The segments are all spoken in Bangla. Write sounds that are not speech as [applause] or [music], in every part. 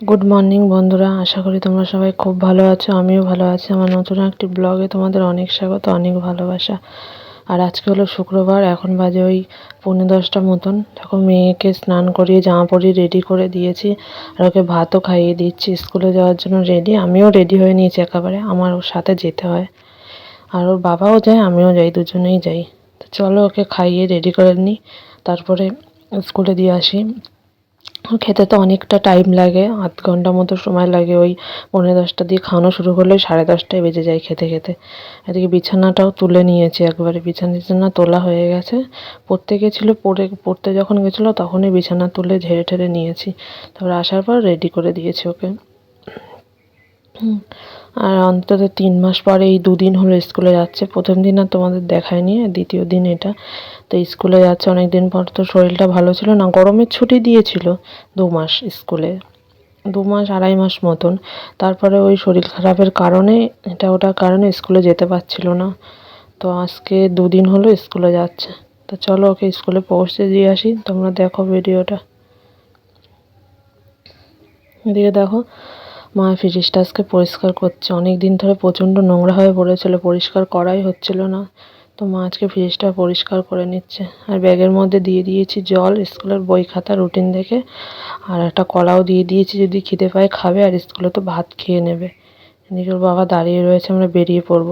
গুড মর্নিং বন্ধুরা। আশা করি তোমরা সবাই খুব ভালো আছো। আমিও ভালো আছি। আমার নতুন একটি ব্লগে তোমাদের অনেক স্বাগত, অনেক ভালোবাসা। আর আজকে হলো শুক্রবার, এখন বাজে ওই পৌনে দশটা মতন। তখন মেয়েকে স্নান করিয়ে জামা পরিয়ে রেডি করে দিয়েছি। আর ওকে ভাতও খাইয়ে দিচ্ছি। স্কুলে যাওয়ার জন্য রেডি আমিও রেডি হয়ে নিয়েছি একেবারে। আমার ওর সাথে যেতে হয়। আর ওর বাবাও যায়, আমিও যাই, দুজনেই যাই। তো চলো ওকে খাইয়ে রেডি করে নিই। তারপরে স্কুলে দিয়ে আসি। খেতে তো অনেকটা টাইম লাগে। আধ ঘণ্টা মতো সময় লাগে ওই পনেরো দশটা দিয়ে খাওয়ানো শুরু করলে সাড়ে দশটায় বেজে যায় খেতে খেতে। এদিকে বিছানাটাও তুলে নিয়েছি একবারে। বিছানা টিছানা তোলা হয়ে গেছে। পড়তে গেছিল, পড়ে, পড়তে যখন গেছিল তখনই বিছানা তুলে ঝেড়ে ঠেড়ে নিয়েছি। তারপর আসার পর রেডি করে দিয়েছি ওকে। আর অন্তত তিন মাস পরে এই দুদিন হলো স্কুলে যাচ্ছে। প্রথম দিন আর তোমাদের দেখায়নি দ্বিতীয় দিন এটা। তো স্কুলে যাচ্ছে অনেক দিন পর, তো শরীরটা ভালো ছিল না। গরমের ছুটি দিয়েছিল দু মাস স্কুলে, দু মাস আড়াই মাস মতন। তারপরে ওই শরীর খারাপের কারণে, এটা ওটার কারণে স্কুলে যেতে পারছিল না। তো আজকে দুদিন হলো স্কুলে যাচ্ছে। তো চলো ওকে স্কুলে পৌঁছে দিয়ে আসি, তোমরা দেখো ভিডিওটা। এদিকে দেখো মা ফ্রিজটা আজকে পরিষ্কার করছে। অনেক দিন ধরে প্রচণ্ড নোংরা হয়ে পড়েছিল, পরিষ্কার করাই হচ্ছিল না। তো মা আজকে ফ্রিজটা পরিষ্কার করে নিচ্ছে। আর ব্যাগের মধ্যে দিয়ে দিয়েছি জল, স্কুলের বই খাতা, রুটিন দেখে। আর একটা কলাও দিয়ে দিয়েছি, যদি খিদে পায় খাবে। আর স্কুলে তো ভাত খেয়ে নেবে। এদিকে বাবা দাঁড়িয়ে রয়েছে, আমরা বেরিয়ে পড়ব।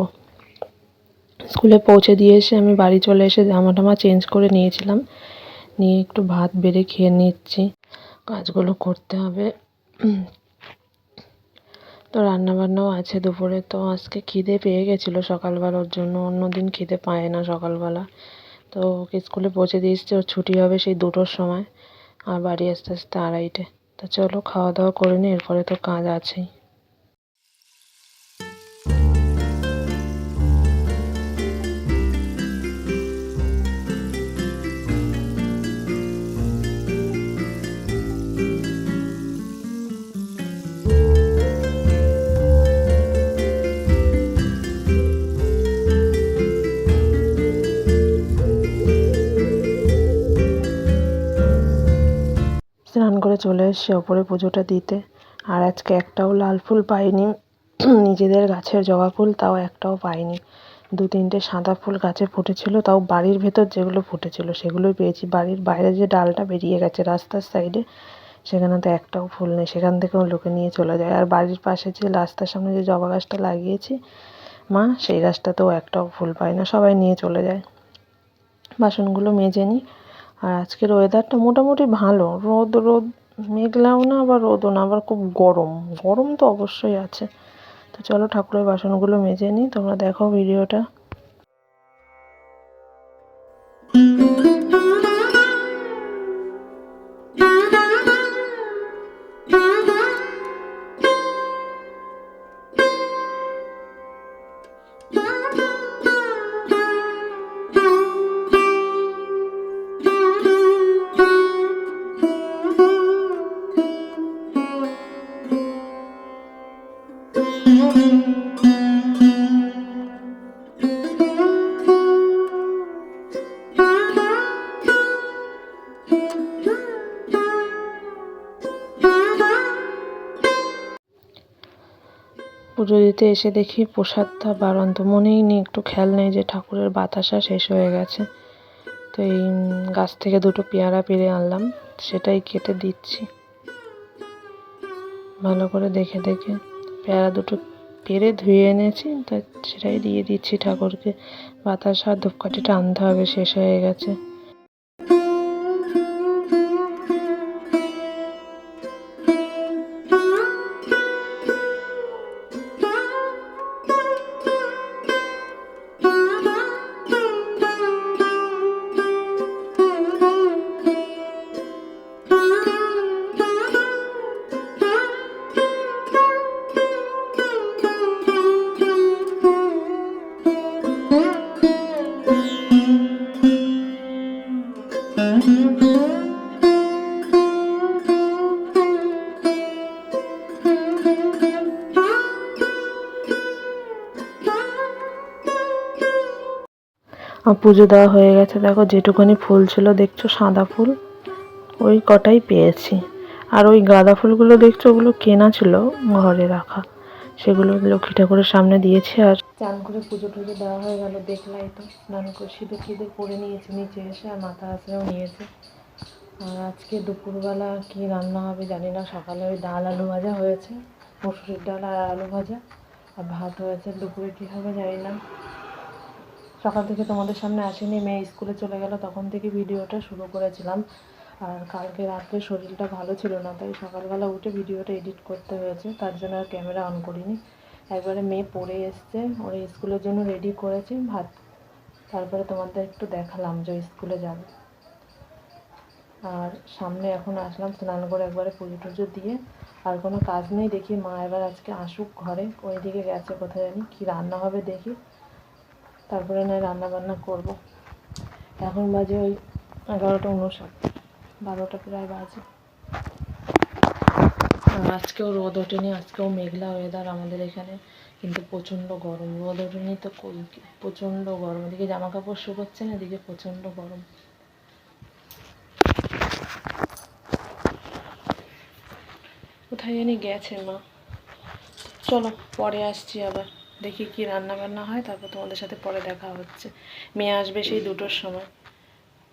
স্কুলে পৌঁছে দিয়ে এসে আমি বাড়ি চলে এসে জামা টামা চেঞ্জ করে নিয়েছিলাম। নিয়ে একটু ভাত বেড়ে খেয়ে নিচ্ছি। কাজগুলো করতে হবে। তো রান্নাবান্নাও আছে দুপুরে। তো আজকে খিদে পেয়ে গেছিল সকালবেলার জন্য অন্য দিন খিদে পায় না সকালবেলা। তো ওকে স্কুলে পৌঁছে দিয়েছি ওর ছুটি হবে সেই দুটোর সময়। আর বাড়ি আসতে আসতে আড়াইটে। তো চলো খাওয়া দাওয়া করে নিই এরপরে তো কাজ আছেই। স্নান করে চলে এসেছি ওপরে পুজোটা দিতে। আর আজকে একটাও লাল ফুল পাইনি। নিজেদের গাছের জবা ফুল তাও একটাও পাইনি। দু তিনটে সাদা ফুল গাছে ফুটেছিল, তাও বাড়ির ভেতর যেগুলো ফুটেছিল সেগুলোই পেয়েছি। বাড়ির বাইরে যে ডালটা বেরিয়ে গেছে রাস্তার সাইডে, সেখানে তো একটাও ফুল নেই। সেখান থেকেও লোকে নিয়ে চলে যায়। আর বাড়ির পাশে যে রাস্তার সামনে যে জবা গাছটা লাগিয়েছি, মা, সেই গাছটাতেও একটাও ফুল পায় না। সবাই নিয়ে চলে যায়। বাসনগুলো মেজে নিই। আর আজকের ওয়েদারটা মোটামুটি ভালো। রোদ রোদ মেঘলাও না, আবার রোদও না, আবার খুব গরম। গরম তো অবশ্যই আছে। তো চলো ঠাকুরের বাসনগুলো মেজে নিই, তোমরা দেখো ভিডিওটা পুজো দিতে এসে দেখি প্রসাদটা বাড়ন্ত। মনেই নেই, একটু খেয়াল নেই যে ঠাকুরের বাতাসা শেষ হয়ে গেছে। তো এই গাছ থেকে দুটো পেয়ারা পেরে আনলাম, সেটাই কেটে দিচ্ছি। ভালো করে দেখে দেখে পেয়ারা দুটো পেরে ধুয়ে এনেছি, তা সেটাই দিয়ে দিচ্ছি ঠাকুরকে। বাতাসা ধূপকাঠিটা আনতে হবে, শেষ হয়ে গেছে। পুজো দেওয়া হয়ে গেছে। দেখো, যেটুকুনি ফুল ছিল, দেখছ, সাদা ফুল, ওই কটাই পেয়েছি। আর ওই গাঁদা ফুলগুলো, দেখছ, ওগুলো কেনা ছিল ঘরে রাখা। সেগুলো লক্ষ্মী ঠাকুরের সামনে দিয়েছি আর চান করে পুজো টুজো দেওয়া হয়ে গেল, দেখলাই তো। স্নান করে সিঁদুর টিঁদুর করে নিয়েছে, নিচে এসে আর মাথা আছড়েও নিয়েছে। আর আজকে দুপুরবেলা কি রান্না হবে জানি না, সকালে ওই ডাল আলু ভাজা হয়েছে, মসুরির ডাল আর আলু ভাজা। আর ভাত হয়েছে, দুপুরে কী হবে জানি না। সকাল থেকে তোমাদের সামনে আসেনি, মেয়ে স্কুলে চলে গেল, তখন থেকে ভিডিওটা শুরু করেছিলাম। আর কালকে রাত্রে শরীরটা ভালো ছিল না, তাই সকালবেলা উঠে ভিডিওটা এডিট করতে হয়েছে, তার জন্য আর ক্যামেরা অন করিনি। একবারে মেয়ে পড়ে এসছে, ওর স্কুলের জন্য রেডি করেছি ভাত। তারপরে তোমাদের একটু দেখালাম যে স্কুলে যাবে। আর সামনে এখন আসলাম স্নান করে একবারে পুজো টুজো দিয়ে। আর কোনো কাজ নেই, দেখি মা এবার আজকে আসুক ঘরে, ওইদিকে গেছে কোথায় জানি, কী রান্না হবে দেখি। তারপরে নয় রান্না বান্না করব। এখন বাজে ওই এগারোটা উনষাট, বারোটা প্রায় বাজে। আজকেও রোদ ওঠেনি, আজকেও মেঘলা ওয়েদার আমাদের এখানে, কিন্তু প্রচণ্ড গরম। রোদ ওঠেনি তো প্রচণ্ড গরম। এদিকে জামা কাপড় শুকোচ্ছে না, এদিকে প্রচণ্ড গরম। কোথায় জানি গেছে মা। চলো, পরে আসছি আবার। দেখি কি রান্না বান্না হয়, তারপর তোমাদের সাথে পরে দেখা হচ্ছে। মেয়ে আসবে সেই দুটোর সময়।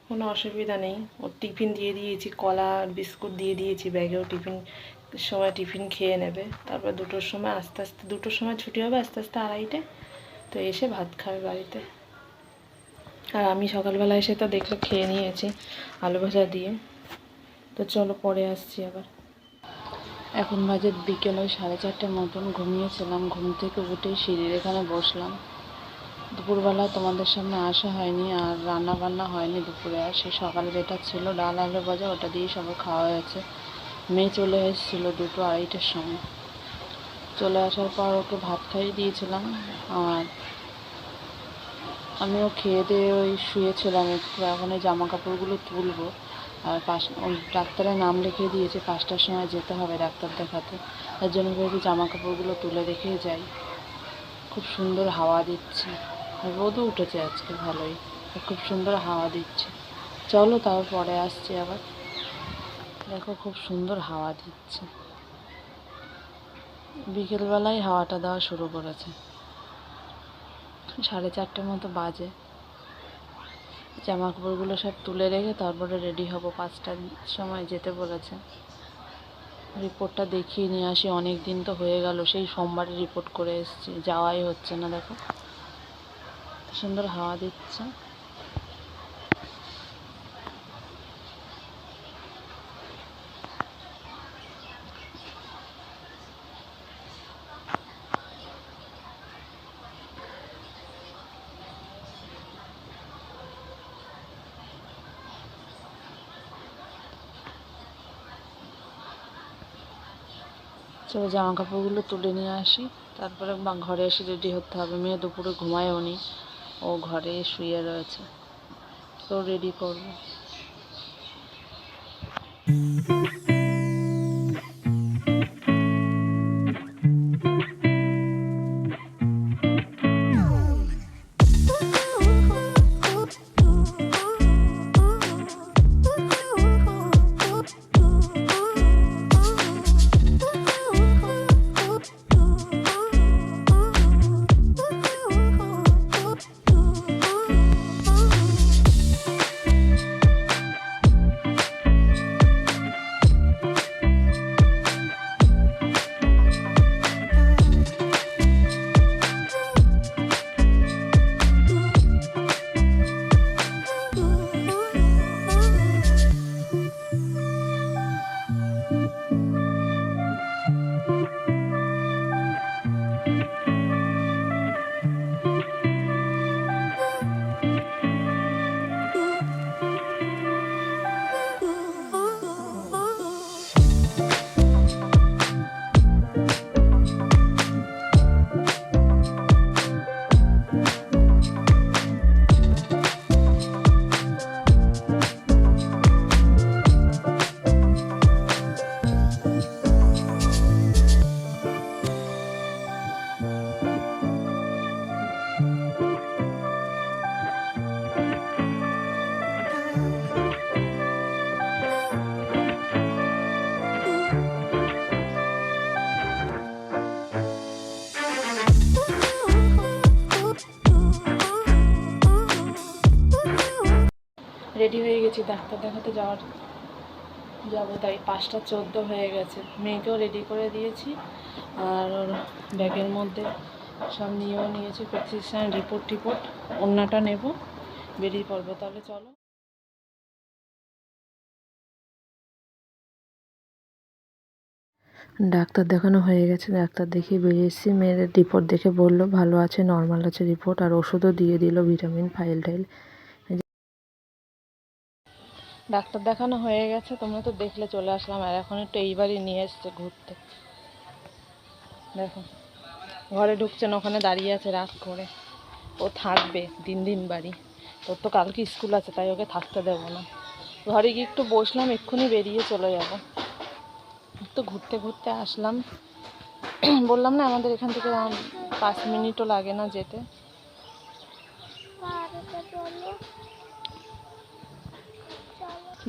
কোনো অসুবিধা নেই। ওর টিফিন দিয়ে দিয়েছি, কলা বিস্কুট দিয়ে দিয়েছি ব্যাগেও টিফিন সময় টিফিন খেয়ে নেবে। তারপর দুটোর সময় আস্তে আস্তে, দুটোর সময় ছুটি হবে আস্তে আস্তে আড়াইটে। তো এসে ভাত খাবে বাড়িতে। আর আমি সকালবেলা এসে তো দেখলে খেয়ে নিয়েছি, আলু ভাজা দিয়ে। তো চলো পরে আসছি আবার। এখন বাজে বিকেল ওই সাড়ে চারটের মতন, ঘুমিয়েছিলাম, ঘুম থেকে উঠেই সিঁড়ির এখানে বসলাম। দুপুরবেলা তোমাদের সামনে আসা হয়নি আর রান্না বান্না হয়নি দুপুরে, আর সেই সকালে যেটা ছিল ডাল, আলু ভাজা, ওটা দিয়েই সবাই খাওয়া হয়েছে। মেয়ে চলে এসেছিল দুটো আড়াইটের সময়। চলে আসার পর ওকে ভাত খাইয়ে দিয়েছিলাম আর আমিও খেয়ে দিয়ে ওই শুয়েছিলাম একটু, এখন এই জামা কাপড়গুলো তুলবো। আর পাঁচ ওই ডাক্তারের নাম লিখিয়ে দিয়েছে, পাঁচটার সময় যেতে হবে ডাক্তার দেখাতে। তার জন্য ভেবেছি জামা কাপড়গুলো তুলে রেখে যাই। খুব সুন্দর হাওয়া দিচ্ছে। রোদও উঠেছে আজকে, ভালোই। খুব সুন্দর হাওয়া দিচ্ছে। চলো তারপর পরে আসছি আবার। দেখো খুব সুন্দর হাওয়া দিচ্ছে। বিকেলবেলায় হাওয়াটা দেওয়া শুরু করেছে। সাড়ে চারটের মতো বাজে। জামা কাপড়গুলো সব তুলে রেখে তারপরে রেডি হব পাঁচটার সময় যেতে বলেছে। রিপোর্টটা দেখিয়ে নিয়ে আসি অনেক দিন তো হয়ে গেল, সেই সোমবারে রিপোর্ট করে এসেছি, যাওয়াই হচ্ছে না, দেখো। সুন্দর হাওয়া দিচ্ছে। চলো জামা কাপড়গুলো তুলে নিয়ে আসি। তারপরে ঘরে এসে রেডি হতে হবে। মেয়ে দুপুরে ঘুমায়ও নি। ও ঘরে শুয়ে রয়েছে। তো রেডি করব। গেছি ডাক্তার দেখাতে যাওয়ার যাব, তাই পাঁচটা চোদ্দ হয়ে গেছে। মেয়েকেও রেডি করে দিয়েছি, আর ওর ব্যাগের মধ্যে সব নিয়েও নিয়েছি প্রেসক্রিপশান রিপোর্ট টিপোর্ট অন্যটা নেব, বেরিয়ে পড়ব। তাহলে চলো। ডাক্তার দেখানো হয়ে গেছে, ডাক্তার দেখিয়ে বেরিয়ে এসেছি। মেয়ের রিপোর্ট দেখে বলল, ভালো আছে নর্মাল আছে রিপোর্ট আর ওষুধও দিয়ে দিল ভিটামিন ফাইল টাইল ডাক্তার দেখানো হয়ে গেছে, তোমরা তো দেখলে চলে আসলাম, আর এখন একটু এইবারই নিয়ে এসছে ঘুরতে। দেখো, ঘরে ঢুকছেন, ওখানে দাঁড়িয়ে আছে রাত করে। ও থাকবে, দিন দিন বাড়ি। তোর তো কালকে স্কুল আছে, তাই ওকে থাকতে দেবো না। ঘরে গিয়ে একটু বসলাম, এক্ষুনি বেরিয়ে চলে যাব। একটু ঘুরতে ঘুরতে আসলাম। [clears throat] বললাম না, আমাদের এখান থেকে পাঁচ মিনিটও লাগে না যেতে।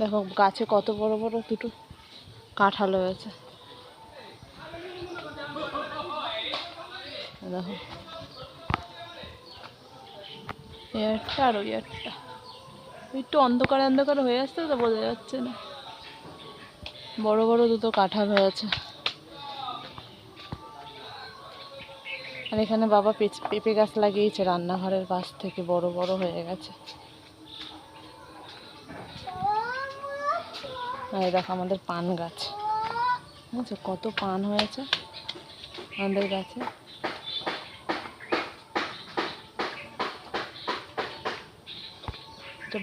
দেখো, গাছে কত বড় বড় দুটো কাঁঠাল হয়েছে। দেখো। একটা আর ওই একটা একটু অন্ধকার অন্ধকার হয়ে আসছে তো বোঝা যাচ্ছে না। বড় বড় দুটো কাঁঠাল হয়েছে। আর এখানে বাবা পেঁপে গাছ লাগিয়েছে, রান্নাঘরের পাশ থেকে বড় বড় হয়ে গেছে। আর দেখো আমাদের পান গাছ। বুঝছ? কত পান হয়েছে। আমাদের গাছে।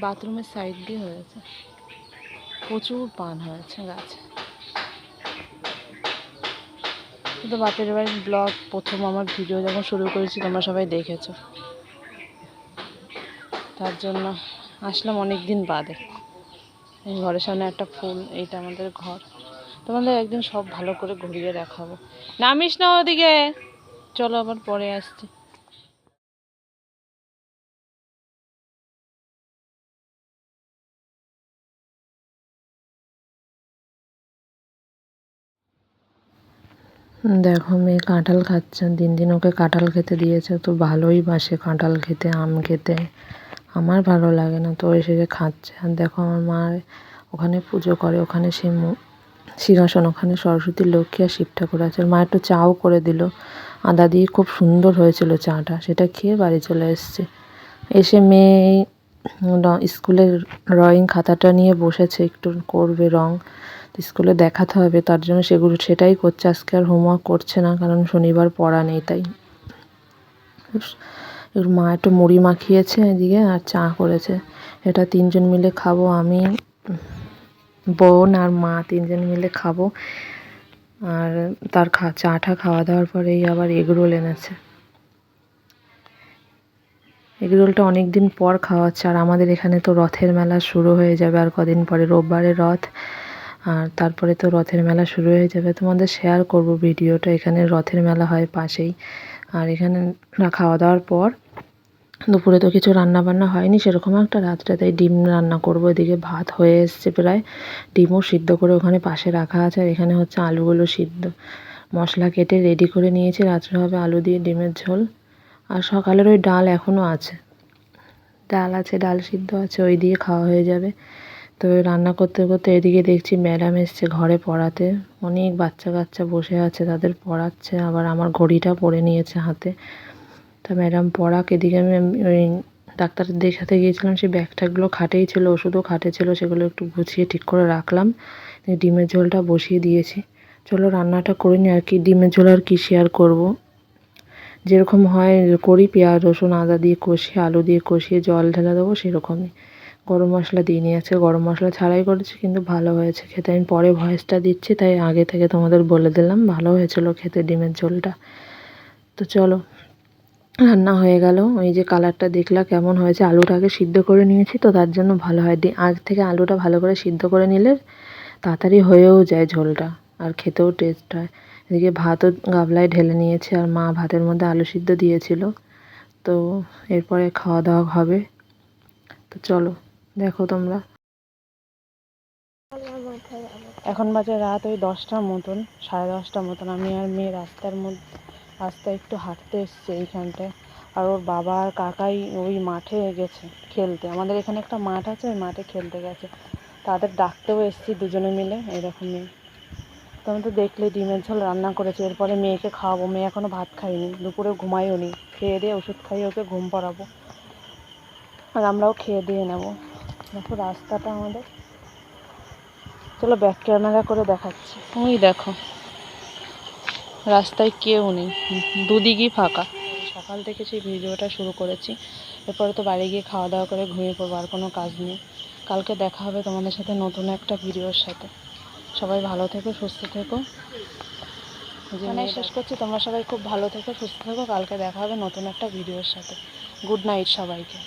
বাথরুমের সাইড দিয়ে হয়েছে। প্রচুর পান হয়েছে গাছে। কিন্তু বাপের বাড়ির ব্লগ, প্রথম আমার ভিডিও যখন শুরু করেছি, তোমরা সবাই দেখেছ। তার জন্য আসলাম অনেক দিন বাদে। এই ঘরের সামনে একটা ফুল, এইটা আমাদের ঘর। তোমাদের একদিন সব ভালো করে ঘুরিয়ে দেখাবো। নামিস না ওদিকে। চলো আবার পরে আসছি। দেখো, মেয়ে কাঁঠাল খাচ্ছে। দিন দিন ওকে কাঁঠাল খেতে দিয়েছে, তো ভালোই বাসে কাঁঠাল খেতে, আম খেতে। আমার ভালো লাগে না। তো এসে যে খাচ্ছে। আর দেখো আমার মা ওখানে পুজো করে। ওখানে সে সিংহাসন, ওখানে সরস্বতী লক্ষ্মী আর শিব ঠাকুর আছে। মা একটু চাও করে দিল। আদা দিয়ে খুব সুন্দর হয়েছিল চাটা। সেটা খেয়ে বাড়ি চলে এসছে। এসে মেয়ে স্কুলের ড্রয়িং খাতাটা নিয়ে বসেছে। একটু করবে রং। স্কুলে দেখাতে হবে। তার জন্য সেগুলো, সেটাই করছে। আজকে আর হোমওয়ার্ক করছে না। কারণ শনিবার পড়া নেই, তাই। এর মা একটু মুড়ি মাখিয়েছে এদিকে আর চা করেছে। এটা তিনজন মিলে খাব, আমি, বোন আর মা তিনজন মিলে খাব। আর তার খা, চাটা খাওয়া দাওয়ার পরেই আবার এগরোল এনেছে। এগরোলটা অনেক দিন পর খাওয়াচ্ছে, আর আমাদের এখানে তো রথের মেলা শুরু হয়ে যাবে আর কদিন পরে, রোববারে রথ। আর তারপরে তো রথের মেলা শুরু হয়ে যাবে। তোমাদের শেয়ার করব ভিডিওটা, এখানে রথের মেলা হয় পাশেই। আর এখানে খাওয়া দাওয়ার পর দুপুরে তো কিছু রান্না বান্না হয়নি, সেরকম একটা রাত্রে তাই ডিম রান্না করব। এদিকে ভাত হয়ে এসছে প্রায়, ডিমও সিদ্ধ করে ওখানে পাশে রাখা আছে। আর এখানে হচ্ছে আলুগুলো সিদ্ধ। মশলা কেটে রেডি করে নিয়েছি, রাত্রে হবে আলু দিয়ে ডিমের ঝোল। আর সকালের ওই ডাল এখনও আছে। ডাল আছে, ডাল সিদ্ধ আছে, ওই দিয়ে খাওয়া হয়ে যাবে। তো রান্না করতে করতে এদিকে দেখছি ম্যাডাম এসছে ঘরে পড়াতে। অনেক বাচ্চা কাচ্চা বসে আছে, তাদের পড়াচ্ছে, আবার আমার ঘড়িটা পরে নিয়েছে হাতে। তা ম্যাডাম পড়াক, এদিকে আমি ওই ডাক্তার দেখাতে গিয়েছিলাম, সেই ব্যাগ ট্যাগগুলো খাটেই ছিল, ওষুধও খাটে ছিল, সেগুলো একটু গুছিয়ে ঠিক করে রাখলাম। ডিমের ঝোলটা বসিয়ে দিয়েছি। চলো রান্নাটা করে নিই, আর কি ডিমের ঝোল আর কি শেয়ার করব। যেরকম হয়, করি পেঁয়াজ, রসুন, আদা দিয়ে কষিয়ে, আলু দিয়ে কষিয়ে, জল ঢেলে দেবো সেরকমই। গরম মশলা দিয়ে নিয়ে আজকে গরম মশলা ছাড়াই করেছি, কিন্তু ভালো হয়েছে খেতে। আমি পরে ভয়েসটা দিচ্ছি, তাই আগে থেকে তোমাদের বলে দিলাম, ভালো হয়েছিল খেতে ডিমের ঝোলটা। তো চলো, রান্না হয়ে গেল। ওই যে কালারটা দেখলা কেমন হয়েছে, আলুটা আগে সিদ্ধ করে নিয়েছি, তো তার জন্য ভালো হয়। আগ থেকে আলুটা ভালো করে সিদ্ধ করে নিলে তাড়াতাড়ি হয়েও যায় ঝোলটা, আর খেতেও টেস্ট হয়। এদিকে ভাতও গাবলায় ঢেলে নিয়েছে, আর মা ভাতের মধ্যে আলু সিদ্ধ দিয়েছিল। তো এরপরে খাওয়া দাওয়া হবে। তো চলো। দেখো তোমরা। এখন বাজে রাত ওই দশটার মতন, সাড়ে দশটার মতন। আমি আর মেয়ে রাস্তার মধ্যে, রাস্তায় একটু হাঁটতে এসছি এইখানটায়। আর ওর বাবা আর কাকাই ওই মাঠে গেছে খেলতে। আমাদের এখানে একটা মাঠ আছে, ওই মাঠে খেলতে গেছে। তাদের ডাকতেও এসেছি দুজনে মিলে এরকমই তো আমি তো দেখলে ডিমের ঝোল রান্না করেছি, এরপরে মেয়েকে খাওয়াবো। মেয়ে এখনও ভাত খায়নি দুপুরে ঘুমায়ও নি। খেয়ে দিয়ে ওষুধ খাইয়ে ওকে ঘুম পাড়াবো। আর আমরাও খেয়ে দিয়ে নেব। দেখো রাস্তাটা আমাদের। চলো ব্যাক ক্যামেরা করে দেখাচ্ছি। ওই দেখো। রাস্তায় কেউ নেই। দুদিকই ফাঁকা। সকাল থেকে সেই ভিডিওটা শুরু করেছি। এরপরে তো বাড়ি গিয়ে খাওয়া দাওয়া করে ঘুমিয়ে পড়ব আর কোনো কাজ নেই। কালকে দেখা হবে তোমাদের সাথে নতুন একটা ভিডিওর সাথে। সবাই ভালো থেকো সুস্থ থেকো। এখানেই শেষ করছি। তোমরা সবাই খুব ভালো থেকো সুস্থ থেকো। কালকে দেখা হবে নতুন একটা ভিডিওর সাথে। গুড নাইট সবাইকে।